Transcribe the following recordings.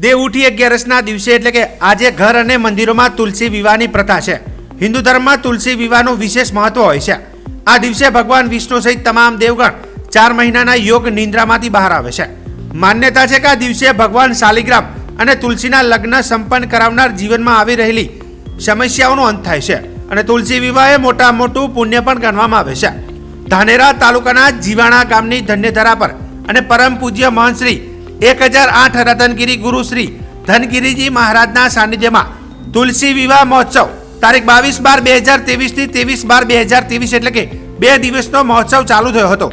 દેવઉઠી અગિયારસના દિવસે એટલે કે આજે ઘર અને મંદિરોમાં તુલસી વિવાહની પ્રથા છે. હિન્દુ ધર્મમાં તુલસી વિવાહનું વિશેષ મહત્વ હોય છે. આ દિવસે ભગવાન વિષ્ણુ સહિત તમામ દેવગણ ચાર મહિનાના યોગ નિંદ્રામાંથી બહાર આવે છે. માન્યતા છે કે આ દિવસે ભગવાન શાલિગ્રામ અને તુલસીના લગ્ન સંપન્ન કરાવનાર જીવનમાં આવી રહેલી સમસ્યાઓનો અંત થાય છે અને તુલસી વિવાહ એ મોટા મોટું પુણ્ય પણ ગણવામાં આવે છે. ધાનેરા તાલુકાના જીવાણા ગામની ધન્યધરા પર અને પરમ પૂજ્ય મહંત શ્રી એક હજાર આઠ રતનગીરી ગુરુ શ્રી ધનગીરીજી મહારાજના સાનિધ્યમાં તુલસી વિવાહ મહોત્સવ. તારીખ બાવીસ બાર બે હજાર ત્રેવીસથી ત્રેવીસ બાર બે હજાર ત્રેવીસ એટલે કે બે દિવસનો મહોત્સવ ચાલુ થયો હતો.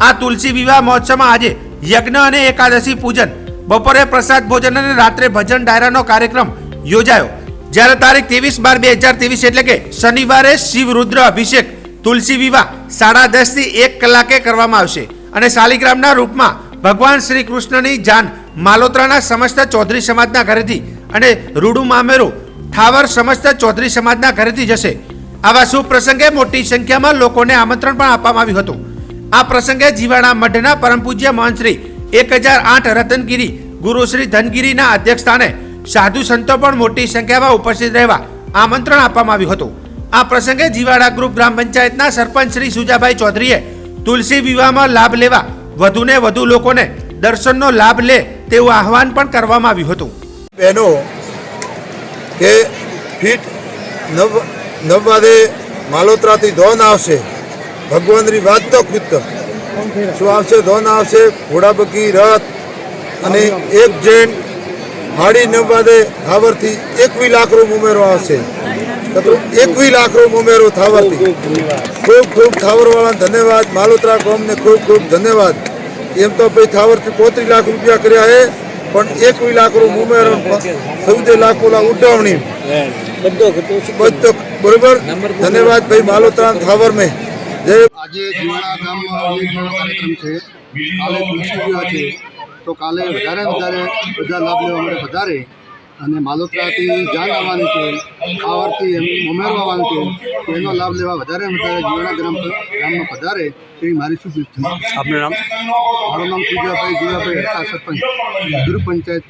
આ તુલસી વિવાહ મહોત્સવમાં આજે યજ્ઞ અને એકાદશી પૂજન, બપોરે પ્રસાદ ભોજન અને રાત્રે ભજન ડાયરાનો કાર્યક્રમ યોજાયો. જ્યારે તારીખ ત્રેવીસ બાર બે હજાર ત્રેવીસ એટલે કે શનિવારે શિવ રુદ્ર અભિષેક તુલસી વિવાહ સાડા દસથી એક કલાકે કરવામાં આવશે. અને શાલિગ્રામના રૂપમાં ભગવાન શ્રી કૃષ્ણની જાન માલોત્રાના સમસ્ત ચૌધરી સમાજના ઘરેથી અને રૂડુ મામેરું ઠાવર સમસ્ત ચૌધરી સમાજના ઘરેથી જશે. આવા શુભ પ્રસંગે મોટી સંખ્યામાં લોકોને આમંત્રણ પણ આપવામાં આવ્યું હતું. આ પ્રસંગે જીવાણા મઢના પરમ પૂજ્ય મહંત એક હજાર આઠ રતનગીરી ગુરુ શ્રી ધનગીરીના અધ્યક્ષસ્થાને સાધુ સંતો પણ મોટી સંખ્યામાં ઉપસ્થિત રહેવા આમંત્રણ આપવામાં આવ્યું હતું. આ પ્રસંગે જીવાડા ગ્રુપ ગ્રામ પંચાયતના સરપંચ શ્રી સુજાભાઈ ચૌધરીએ તુલસી વિવાહમાં લાભ લેવા વધુને વધુ લોકોને દર્શનનો લાભ લે તેવું આહવાન પણ કરવામાં આવ્યું હતું. બહેનો, કે ફીટ નવ નવ વાગે માલોત્રાથી ધોન આવશે. ભગવાનની વાત તો કૃત શું આવશે? ધોન આવશે, ઘોડાબકી, રથ અને એક જૈન. સાડી નવ વાગે થાવરથી એકવી લાખ રૂમ ઉમેરો આવશે. એકવી લાખ રૂમ ઉમેરો થાવરથી. ખૂબ ખૂબ થાવરવાળા ધન્યવાદ. માલોત્રા ગામને ખૂબ ખૂબ ધન્યવાદ. એમ તો ભાઈ થાવરથી પોત્રીસ લાખ રૂપિયા કર્યા હે પણ એકવી લાખ રૂમ ઉમેરો ચૌદ લાખ ઓલા ઉડાવણી. બધો બરોબર? ધન્યવાદ ભાઈ માલોત્રા થાવર મેં જય આજે જીવાણા ગામમાં કાર્યક્રમ છે. કાલે છે. તો કાલે વધારે વધારે બધા લાભ લેવા માટે વધારે અને માલોત્રાથી જાન આવવાની છે આવરથી એમ ઉમેરવાની છે એનો લાભ લેવા વધારે વધારે જીવાણા ગ્રામ ગામમાં વધારે એવી મારી શું છે આપનું નામ મારું નામ સુજાભાઈ જીવાભાઈ સરપંચ ગુરુ પંચાયત.